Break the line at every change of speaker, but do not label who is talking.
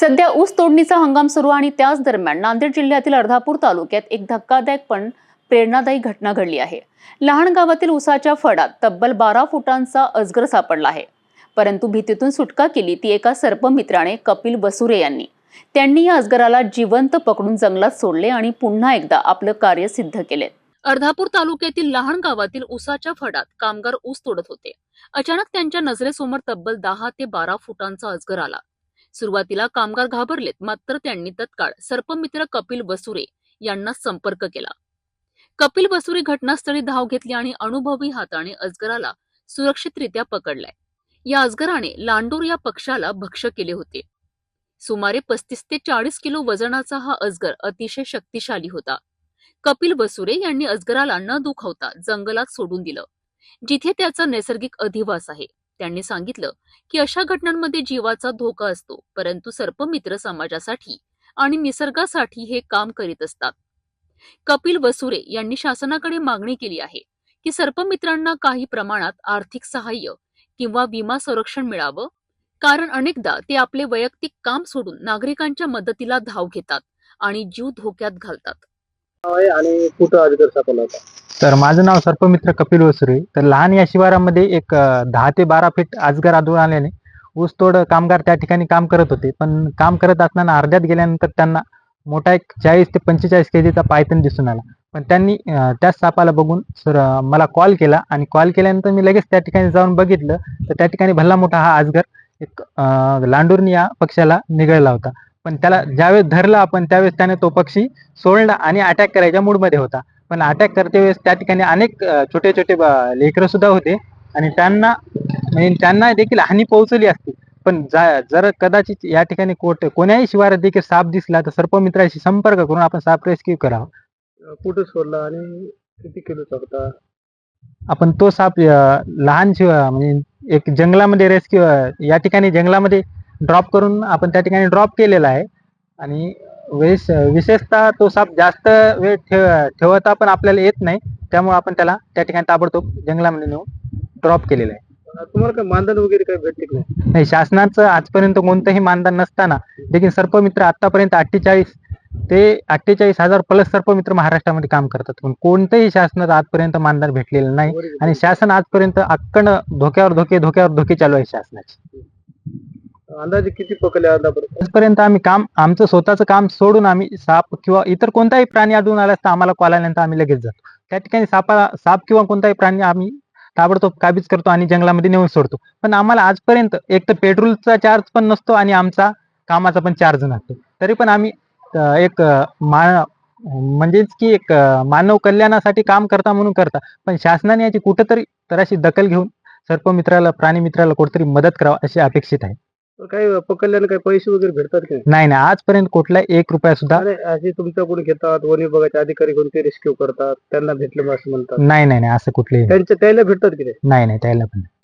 सध्या ऊस तोडणीचा हंगाम सुरू आणि त्याच दरम्यान नांदेड जिल्ह्यातील अर्धापूर तालुक्यात एक धक्कादायक पण प्रेरणादायी घटना घडली आहे. लहान गावातील ऊसाच्या फडात तब्बल बारा फुटांचा अजगर सापडला आहे. परंतु भीतीतून सुटका केली ती एका सर्पमित्राने कपिल बसुरे यांनी. त्यांनी या अजगराला जिवंत पकडून जंगलात सोडले आणि पुन्हा एकदा आपलं कार्य सिद्ध केले. अर्धापूर तालुक्यातील लहान गावातील ऊसाच्या फडात कामगार ऊस तोडत होते. अचानक त्यांच्या नजरेसमोर तब्बल दहा ते बारा फुटांचा अजगर आला. सुरुवातीला कामगार घाबरलेत मात्र त्यांनी तत्काळ सर्पमित्र कपिल बसुरे यांना संपर्क केला. कपिल बसुरे घटनास्थळी धाव घेतली आणि अनुभवी हाताने अजगराला सुरक्षितरित्या पकडलाय. या अजगराने लांडोर या पक्षाला भक्ष केले होते. सुमारे पस्तीस ते चाळीस किलो वजनाचा हा अजगर अतिशय शक्तिशाली होता. कपिल बसुरे यांनी अजगराला न दुखावता जंगलात सोडून दिलं जिथे त्याचा नैसर्गिक अधिवास आहे. त्यांनी सांगितलं की अशा घटनांमध्ये जीवाचा धोका असतो परंतु सर्पमित्र समाजासाठी आणि निसर्गासाठी हे काम करीत असतात. कपिल वसुरे यांनी शासनाकडे मागणी केली आहे की सर्पमित्रांना काही प्रमाणात आर्थिक सहाय्य किंवा विमा संरक्षण मिळावं कारण अनेकदा ते आपले वैयक्तिक काम सोडून नागरिकांच्या मदतीला धाव घेतात आणि जीव धोक्यात घालतात.
आहे आणि कुठं अजगर सापडला होता.
तर माझं नाव सर्पमित्र कपिल वसुरे. तर लहान या शिवारामध्ये एक दहा ते बारा फीट अजगर आढळून आल्याने ऊसतोड कामगार त्या ठिकाणी काम करत होते. पण काम करत असताना अर्ध्यात गेल्यानंतर त्यांना मोठा एक चाळीस ते पंचेचाळीस केजीचा पायथन दिसून आला. पण त्यांनी अ, त्याच सापाला बघून सर मला कॉल केला आणि कॉल केल्यानंतर मी लगेच त्या ठिकाणी जाऊन बघितलं. तर त्या ठिकाणी भल्ला मोठा हा अजगर एक अ, लांडूरनी या पक्षाला निगळला होता. पण त्याला ज्यावेळेस धरलं आपण त्यावेळेस त्याने तो पक्षी सोडला आणि अटॅक करायच्या मूडमध्ये होता. पण अटॅक करते वेळेस त्या ठिकाणी अनेक छोटे छोटे लेकरं सुद्धा होते आणि त्यांना म्हणजे त्यांना देखील हानी पोहोचली असती. पण जर कदाचित या ठिकाणी कोट कोण्याही शिवारात देखील साप दिसला तर सर्पमित्राशी संपर्क करून आपण साप रेस्क्यू करावा.
कुठं सोडला आणि किती किलोचा होता
आपण तो साप लहान शिव म्हणजे एक जंगलामध्ये रेस्क्यू या ठिकाणी जंगलामध्ये ड्रॉप करून आपण त्या ठिकाणी ड्रॉप केलेला आहे. आणि वेस विशेषतः तो साप जास्त वेळ ठेव ठेवता पण आपल्याला येत नाही. त्यामुळे आपण त्याला त्या ठिकाणी ताबडतोब जंगलामध्ये नेऊन ड्रॉप केलेलं आहे.
तुम्हाला काय मानधन वगैरे काही भेटते की? नाही
नाही शासनाचं आजपर्यंत कोणतंही मानधन नसताना देखील सर्पमित्र आतापर्यंत अठ्ठेचाळीस ते अठ्ठेचाळीस हजार प्लस सर्पमित्र महाराष्ट्रामध्ये काम करतात. पण कोणतंही शासनाचं आजपर्यंत मानधन भेटलेलं नाही. आणि शासन आजपर्यंत अक्कड धोक्यावर धोके धोक्यावर धोके चालू आहे शासनाचे.
अंदाजे किती पकडले आतापर्यंत
आजपर्यंत आम्ही काम आमचं स्वतःचं काम सोडून आम्ही साप किंवा इतर कोणताही प्राणी आढळून आला असता आम्हाला कॉल आल्यानंतर आम्ही लगेच जातो. त्या ठिकाणी सापा साप किंवा कोणताही प्राणी आम्ही ताबडतोब काबीज करतो आणि जंगलामध्ये नेऊन सोडतो. पण आम्हाला आजपर्यंत एक तर पेट्रोलचा चार्ज पण नसतो आणि आमचा कामाचा पण चार्ज नसतो. तरी पण आम्ही एक मा म्हणजेच की एक मानव कल्याणासाठी काम करता म्हणून करता पण शासनाने याची कुठंतरी तर अशी दखल घेऊन सर्पमित्राला प्राणी मित्राला कुठेतरी मदत करावं अशी अपेक्षित आहे.
काही पकडल्याने काही पैसे वगैरे भेटतात की नाही?
नाही नाही. आजपर्यंत कुठला एक रुपया सुद्धा
अरे असे तुमच्याकडून घेतात? वन विभागाचे अधिकारी कोणते रेस्क्यू करतात? त्यांना भेटलं बा असं म्हणतात.
नाही नाही नाही. असं कुठलेही नाही.
त्यांच्या त्याला भेटतात की नाही?
नाही नाही. त्याला पण नाही.